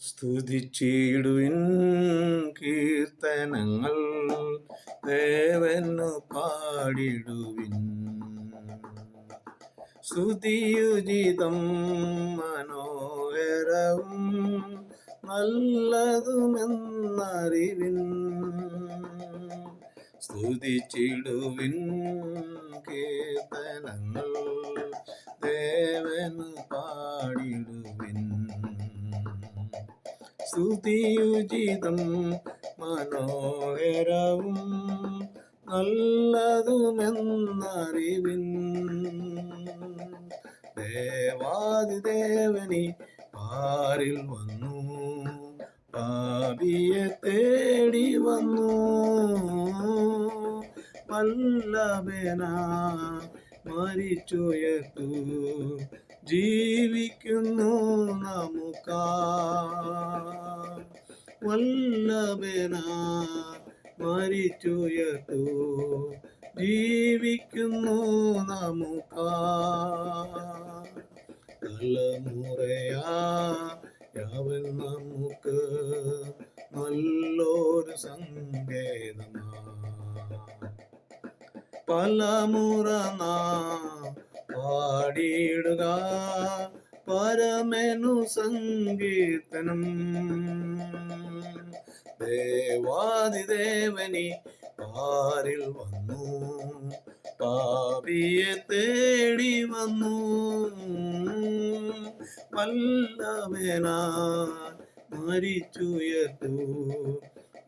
സ്തുതിച്ചിടുവിൻ കീർത്തനങ്ങൾ ദേവനു പാടിടുവിൻ. സ്തുതിയുചിതം മനോഹരവും നല്ലതുമെന്നറിവിൻ. സ്തുതിച്ചിടുവിൻ കീർത്തനങ്ങൾ ദേവനു പാടിടുവിൻ. സ്തുതിയുചിതം മനോഹരവും നല്ലതുമെന്നറിവിൻ. ദേവാദിദേവനി പാറിൽ വന്നു? പാപിയെ തേടി വന്നു. വല്ലഭന മരിച്ചുയർത്തു. ജീവിക്കുന്നു നമുക്കാ. വല്ലഭന മരിച്ചുയർത്തു. ജീവിക്കുന്നു നമുക്കാ. തലമുറയാ യാവൻ നമുക്ക് നല്ലൊരു സങ്കേതമാ. പലമുറ നാം പാടിയിടുക. പരമനു സങ്കീർത്തനം. ദേവാദിദേവനി പാരിൽ വന്നു. പാപിയെ തേടി വന്നു. വല്ലവേന മരിച്ചുയർത്തു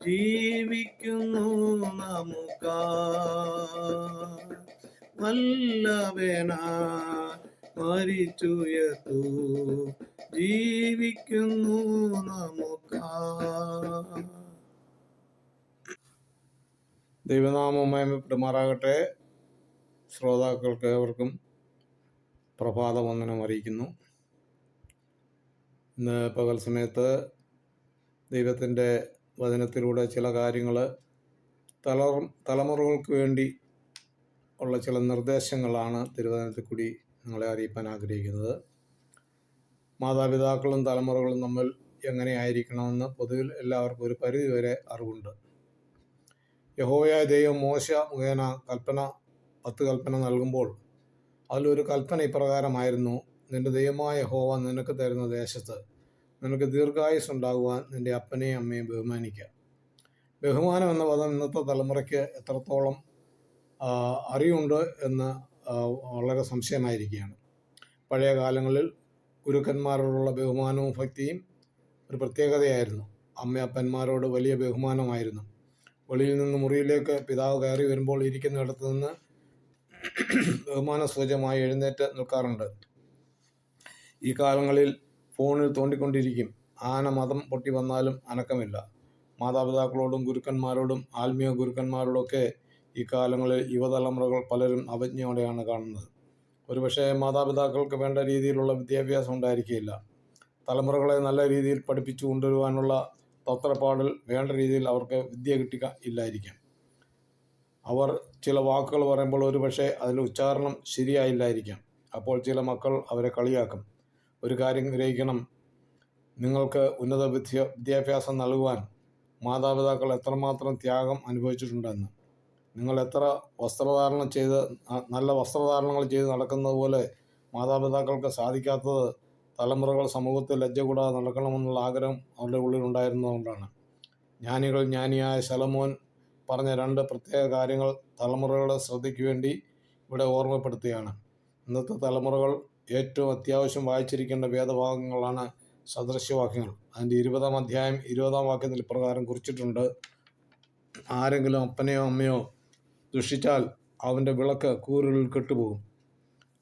ജീവിക്കുന്നു നമുക്കാ. വല്ലവേന മരിച്ചുയർത്തു ജീവിക്കുന്നു നമുക്ക. ദൈവനാമം മയമപ്പെടുമാറാകട്ടെ ശ്രോതാക്കൾക്ക് ഏവർക്കും പ്രഭാത വന്ദനം അറിയിക്കുന്നു. ഇന്ന് പകൽ സമയത്ത് ദൈവത്തിന്റെ വചനത്തിലൂടെ ചില കാര്യങ്ങൾ തല തലമുറകൾക്ക് വേണ്ടി ഉള്ള ചില നിർദ്ദേശങ്ങളാണ് തിരുവനന്തപുരത്തിൽ കൂടി നിങ്ങളെ അറിയിപ്പാൻ ആഗ്രഹിക്കുന്നത്. മാതാപിതാക്കളും തലമുറകളും നമ്മൾ എങ്ങനെയായിരിക്കണമെന്ന് പൊതുവിൽ എല്ലാവർക്കും ഒരു പരിധിവരെ അറിവുണ്ട്. യഹോയായ ദൈവം മോശ മുഖേന കൽപ്പന പത്ത് കൽപ്പന നൽകുമ്പോൾ അതിലൊരു കൽപ്പന ഇപ്രകാരമായിരുന്നു നിന്റെ ദൈവമായ ഹോവ നിനക്ക് തരുന്ന ദേശത്ത് നിനക്ക് ദീർഘായുസ് ഉണ്ടാകുവാൻ നിന്റെ അപ്പനെയും അമ്മയും ബഹുമാനിക്കുക ബഹുമാനം എന്ന പദം ഇന്നത്തെ തലമുറയ്ക്ക് എത്രത്തോളം അറിവുണ്ട് എന്ന് വളരെ സംശയമായിരിക്കുകയാണ്. പഴയ കാലങ്ങളിൽ ഗുരുക്കന്മാരോടുള്ള ബഹുമാനവും ഭക്തിയും ഒരു പ്രത്യേകതയായിരുന്നു. അമ്മയപ്പന്മാരോട് വലിയ ബഹുമാനമായിരുന്നു. വെളിയിൽ നിന്ന് മുറിയിലേക്ക് പിതാവ് കയറി വരുമ്പോൾ ഇരിക്കുന്നിടത്ത് നിന്ന് ബഹുമാന സൂചമായി എഴുന്നേറ്റ് നിൽക്കാറുണ്ട്. ഈ കാലങ്ങളിൽ ഫോണിൽ തോണ്ടിക്കൊണ്ടിരിക്കും. ആന മതം പൊട്ടി വന്നാലും അനക്കമില്ല. മാതാപിതാക്കളോടും ഗുരുക്കന്മാരോടും ആത്മീയ ഗുരുക്കന്മാരോടൊക്കെ ഈ കാലങ്ങളിൽ യുവതലമുറകൾ പലരും അവജ്ഞയോടെയാണ് കാണുന്നത്. ഒരുപക്ഷെ മാതാപിതാക്കൾക്ക് വേണ്ട രീതിയിലുള്ള വിദ്യാഭ്യാസം ഉണ്ടായിരിക്കില്ല തലമുറകളെ നല്ല രീതിയിൽ പഠിപ്പിച്ചു കൊണ്ടുവരുവാനുള്ള തത്രപ്പാടിൽ വേണ്ട രീതിയിൽ അവർക്ക് വിദ്യ കിട്ടുക ഇല്ലായിരിക്കാം. അവർ ചില വാക്കുകൾ പറയുമ്പോൾ ഒരുപക്ഷെ അതിന്റെ ഉച്ചാരണം ശരിയായില്ലായിരിക്കാം. അപ്പോൾ ചില മക്കൾ അവരെ കളിയാക്കും. ഒരു കാര്യം ഗ്രഹിക്കണം. നിങ്ങൾക്ക് ഉന്നത വിദ്യ വിദ്യാഭ്യാസം നൽകുവാൻ മാതാപിതാക്കൾ എത്രമാത്രം ത്യാഗം അനുഭവിച്ചിട്ടുണ്ടെന്ന്. നിങ്ങൾ എത്ര വസ്ത്രധാരണം ചെയ്ത് നല്ല വസ്ത്രധാരണങ്ങൾ ചെയ്ത് നടക്കുന്നത് പോലെ മാതാപിതാക്കൾക്ക് സാധിക്കാത്തത് തലമുറകൾ സമൂഹത്തിൽ ലജ്ജ കൂടാതെ നടക്കണമെന്നുള്ള ആഗ്രഹം അവരുടെ ഉള്ളിൽ ഉണ്ടായിരുന്നതുകൊണ്ടാണ്. ജ്ഞാനികൾ ജ്ഞാനിയായ ശലമോൻ പറഞ്ഞ രണ്ട് പ്രത്യേക കാര്യങ്ങൾ തലമുറകളുടെ ശ്രദ്ധയ്ക്ക് വേണ്ടി ഇവിടെ ഓർമ്മപ്പെടുത്തുകയാണ്. ഇന്നത്തെ തലമുറകൾ ഏറ്റവും അത്യാവശ്യം വായിച്ചിരിക്കേണ്ട വേദഭാഗങ്ങളാണ് സദൃശ്യവാക്യങ്ങൾ. അതിന്റെ ഇരുപതാം അധ്യായം ഇരുപതാം വാക്യത്തിൽ ഇപ്രകാരം കുറിച്ചിട്ടുണ്ട്. ആരെങ്കിലും അപ്പനെയോ അമ്മയോ ദുഷിച്ചാൽ അവന്റെ വിളക്ക് കൂറുകളിൽ കെട്ടുപോകും.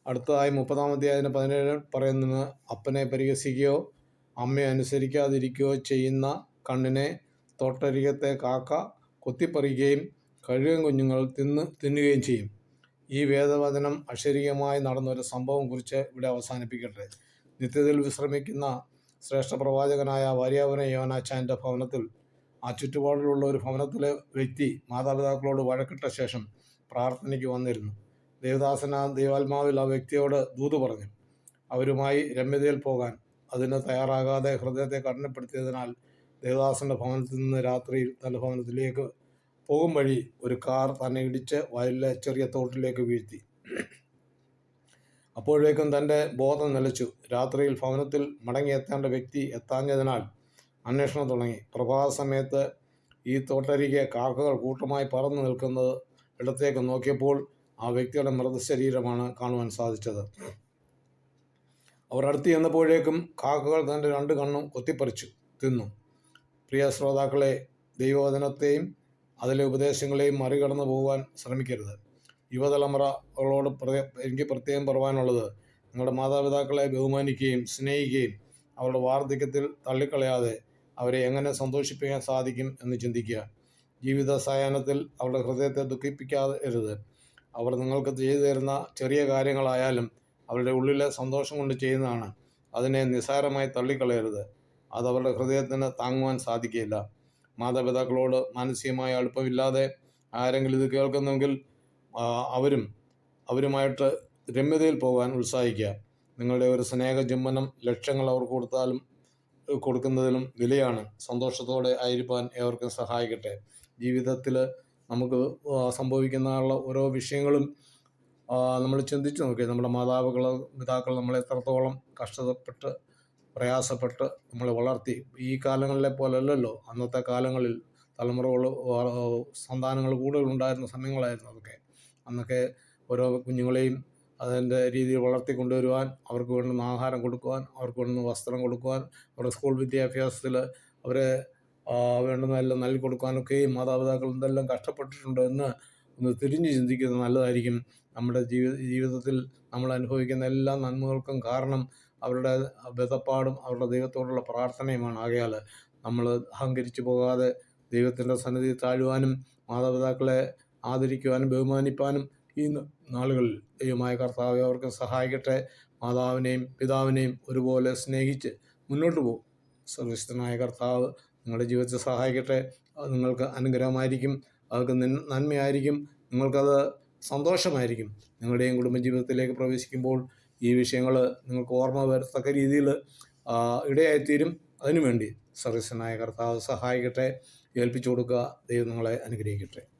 അടുത്തതായി മുപ്പതാം അധ്യായത്തിന് പതിനേഴ് പറയുന്നത് അപ്പനെ പരിഹസിക്കുകയോ അമ്മയെ അനുസരിക്കാതിരിക്കുകയോ ചെയ്യുന്ന കണ്ണിനെ തോട്ടരികത്തെ കാക്ക കൊത്തിപ്പറിക്കുകയും കഴുകൻ കുഞ്ഞുങ്ങൾ തിന്ന് തിന്നുകയും ചെയ്യും. ഈ വേദവചനം അക്ഷരികമായി നടന്നൊരു സംഭവം കുറിച്ച് ഇവിടെ അവസാനിപ്പിക്കട്ടെ. നിത്യത്തിൽ വിശ്രമിക്കുന്ന ശ്രേഷ്ഠ പ്രവാചകനായ വാര്യാവന യോനാച്ചാന്റെ ഭവനത്തിൽ ആ ചുറ്റുപാടിലുള്ള ഒരു ഭവനത്തിലെ വ്യക്തി മാതാപിതാക്കളോട് വഴക്കിട്ട ശേഷം പ്രാർത്ഥനയ്ക്ക് വന്നിരുന്നു. ദേവദാസന ദൈവാത്മാവിൽ ആ വ്യക്തിയോട് ദൂത് പറഞ്ഞു അവരുമായി രമ്യതയിൽ പോകാൻ. അതിന് തയ്യാറാകാതെ ഹൃദയത്തെ കഠിനപ്പെടുത്തിയതിനാൽ ദേവദാസന്റെ ഭവനത്തിൽ നിന്ന് രാത്രിയിൽ തന്റെ ഭവനത്തിലേക്ക് പോകും വഴി ഒരു കാർ തന്നെ ഇടിച്ച് വയലിലെ ചെറിയ തോട്ടിലേക്ക് വീഴ്ത്തി. അപ്പോഴേക്കും തന്റെ ബോധം നിലച്ചു. രാത്രിയിൽ ഭവനത്തിൽ മടങ്ങിയെത്തേണ്ട വ്യക്തി എത്താഞ്ഞതിനാൽ അന്വേഷണം തുടങ്ങി. പ്രഭാത സമയത്ത് ഈ തോട്ടരികെ കാക്കകൾ കൂട്ടമായി പറന്നു നിൽക്കുന്നത് ഇടത്തേക്ക് നോക്കിയപ്പോൾ ആ വ്യക്തിയുടെ മൃതശരീരമാണ് കാണുവാൻ സാധിച്ചത്. അവർ അടുത്ത് ചെന്നപ്പോഴേക്കും കാക്കകൾ തന്റെ രണ്ട് കണ്ണും കൊത്തിപ്പറിച്ചു തിന്നു. പ്രിയ ശ്രോതാക്കളെ ദൈവവചനത്തെയും അതിലെ ഉപദേശങ്ങളെയും മറികടന്നു പോകുവാൻ ശ്രമിക്കരുത്. യുവതലമുറകളോട് എനിക്ക് പ്രത്യേകം പറയാനുള്ളത് നിങ്ങളുടെ മാതാപിതാക്കളെ ബഹുമാനിക്കുകയും സ്നേഹിക്കുകയും അവരുടെ വാർദ്ധക്യത്തിൽ തള്ളിക്കളയാതെ അവരെ എങ്ങനെ സന്തോഷിപ്പിക്കാൻ സാധിക്കും എന്ന് ചിന്തിക്കുക. ജീവിത സായാഹ്നത്തിൽ അവരുടെ ഹൃദയത്തെ ദുഃഖിപ്പിക്കാതെ അവർ നിങ്ങൾക്ക് ചെയ്തു തരുന്ന ചെറിയ കാര്യങ്ങളായാലും അവരുടെ ഉള്ളിലെ സന്തോഷം കൊണ്ട് ചെയ്യുന്നതാണ്. അതിനെ നിസ്സാരമായി തള്ളിക്കളയരുത്. അത് അവരുടെ ഹൃദയത്തിന് താങ്ങുവാൻ സാധിക്കില്ല മാതാപിതാക്കളോട് മാനസികമായ അടുപ്പമില്ലാതെ ആരെങ്കിലും ഇത് കേൾക്കുന്നെങ്കിൽ അവരും അവരുമായിട്ട് രമ്യതയിൽ പോകാൻ ഉത്സാഹിക്കുക. നിങ്ങളുടെ ഒരു സ്നേഹ സ്നേഹചുംബനം ലക്ഷങ്ങൾ അവർക്ക് കൊടുത്താലും കൊടുക്കുന്നതിലും വിലയാണ്. സന്തോഷത്തോടെ ആയിരിക്കാൻ ഏവർക്കും സഹായിക്കട്ടെ. ജീവിതത്തിൽ നമുക്ക് ആ, സംഭവിക്കുന്ന ഓരോ വിഷയങ്ങളും നമ്മൾ ചിന്തിച്ചു നോക്കി. നമ്മുടെ മാതാപിതാക്കൾ പിതാക്കൾ നമ്മളെ എത്രത്തോളം കഷ്ടപ്പെട്ട് പ്രയാസപ്പെട്ട് നമ്മളെ വളർത്തി. ഈ കാലങ്ങളിലെ പോലല്ലല്ലോ. അന്നത്തെ കാലങ്ങളിൽ തലമുറകൾ സന്താനങ്ങൾ കൂടുതൽ ഉണ്ടായിരുന്ന സമയങ്ങളായിരുന്നു അതൊക്കെ. അന്നൊക്കെ ഓരോ കുഞ്ഞുങ്ങളെയും അതിന്റെ രീതിയിൽ വളർത്തി കൊണ്ടുവരുവാൻ അവർക്ക് വേണ്ടുന്ന ആഹാരം കൊടുക്കുവാൻ അവർക്ക് വേണ്ടുന്ന വസ്ത്രം കൊടുക്കുവാൻ അവരുടെ സ്കൂൾ വിദ്യാഭ്യാസത്തിൽ അവരെ വേണ്ടുന്നതെല്ലാം നൽകി കൊടുക്കാനൊക്കെയും മാതാപിതാക്കൾ എന്തെല്ലാം കഷ്ടപ്പെട്ടിട്ടുണ്ട് എന്ന് ഒന്ന് തിരിഞ്ഞ് ചിന്തിക്കുന്നത് നല്ലതായിരിക്കും. നമ്മുടെ ജീവിത ജീവിതത്തിൽ നമ്മൾ അനുഭവിക്കുന്ന എല്ലാ നന്മകൾക്കും കാരണം അവരുടെ ബന്ധപ്പാടും അവരുടെ ദൈവത്തോടുള്ള പ്രാർത്ഥനയുമാണ്. ആകയാൽ നമ്മൾ അഹങ്കരിച്ചു പോകാതെ ദൈവത്തിന്റെ സന്നിധി താഴുവാനും മാതാപിതാക്കളെ ആദരിക്കുവാനും ബഹുമാനിപ്പാനും ഈ നാളുകളിൽ ദൈവമായ കർത്താവ് അവർക്ക് സഹായിക്കട്ടെ. മാതാവിനെയും പിതാവിനെയും ഒരുപോലെ സ്നേഹിച്ച് മുന്നോട്ട് പോകും. സർവശക്തനായ കർത്താവ് നിങ്ങളുടെ ജീവിതത്തെ സഹായിക്കട്ടെ. അത് നിങ്ങൾക്ക് അനുഗ്രഹമായിരിക്കും. അവർക്ക് നന്മയായിരിക്കും. നിങ്ങൾക്കത് സന്തോഷമായിരിക്കും. നിങ്ങളുടെയും കുടുംബജീവിതത്തിലേക്ക് പ്രവേശിക്കുമ്പോൾ ഈ വിഷയങ്ങൾ നിങ്ങൾക്ക് ഓർമ്മ വരത്തക്ക രീതിയിൽ ഇടയായിത്തീരും. അതിനുവേണ്ടി സർവീസനായ കർത്താവ് സഹായിക്കട്ടെ. ഏൽപ്പിച്ചു കൊടുക്കുക. ദൈവം നിങ്ങളെ അനുഗ്രഹിക്കട്ടെ.